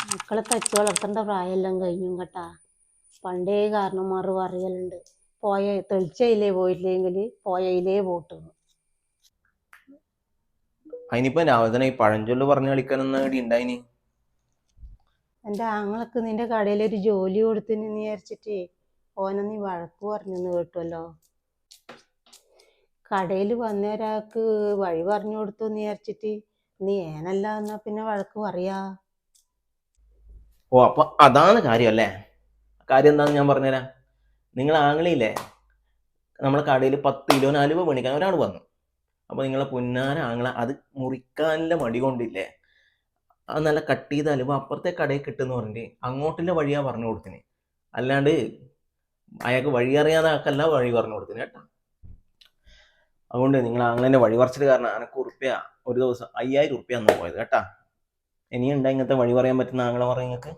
മക്കളെ തച്ചു വളർത്തേണ്ട പ്രായമെല്ലാം കഴിഞ്ഞു കേട്ടാ. പണ്ടേ കാരണന്മാർ പറയലുണ്ട് പോയ തെളിച്ചയിലേ പോയില്ലെങ്കിൽ പോയയിലേ പോട്ടുന്നു. അതിനിപ്പോ രാവിലെ തന്നെ ഈ പഴഞ്ചൊല്ല് പറഞ്ഞു കളിക്കാനൊന്നും ഇവിടെ ഉണ്ടായിനി? എന്റെ ആങ്ങളക്ക് നിന്റെ കടയിൽ ഒരു ജോലി കൊടുത്തിന് വിചാരിച്ചിട്ട് ഓനെ നീ വഴക്ക് പറഞ്ഞെന്ന് കേട്ടുമല്ലോ കടയിൽ വന്ന ഒരാൾക്ക് വഴി പറഞ്ഞു കൊടുത്തു വിചാരിച്ചിട്ട് നീ ഏനല്ല എന്നാ പിന്നെ വഴക്ക് പറയാ? ഓ അപ്പൊ അതാണ് കാര്യം അല്ലേ? കാര്യം എന്താണെന്ന് ഞാൻ പറഞ്ഞുതരാം. നിങ്ങൾ ആംഗ്ലിയില്ലേ നമ്മളെ കടയിൽ പത്ത് കിലോ അലുവ മേടിക്കാൻ ഒരാൾ വന്നു. അപ്പൊ നിങ്ങളെ പുന്നാര ആങ്ങള അത് മുറിക്കാനുള്ള മടി കൊണ്ടില്ലേ? അത് നല്ല കട്ട് ചെയ്ത അലുവ അപ്പുറത്തെ കടയിൽ കിട്ടുമെന്ന് പറഞ്ഞിട്ട് അങ്ങോട്ടുള്ള വഴിയാ പറഞ്ഞു കൊടുത്തിന് അല്ലാണ്ട് അയാൾക്ക് വഴി അറിയാതെ ആൾക്കല്ല വഴി പറഞ്ഞു കൊടുത്തിന് കേട്ടോ. അതുകൊണ്ട് നിങ്ങൾ അങ്ങനെ വഴി പറിച്ചിട്ട് കാരണം അനക്ക് ഉറുപ്പ്യ ഒരു ദിവസം അയ്യായിരം ഉറുപ്പ്യ അന്ന് പോയത് കേട്ടാ. ഇനിയുണ്ടാ ഇങ്ങനത്തെ വഴി പറയാൻ പറ്റുന്ന ആങ്ങളെ പറയുന്നത് നിങ്ങൾക്ക്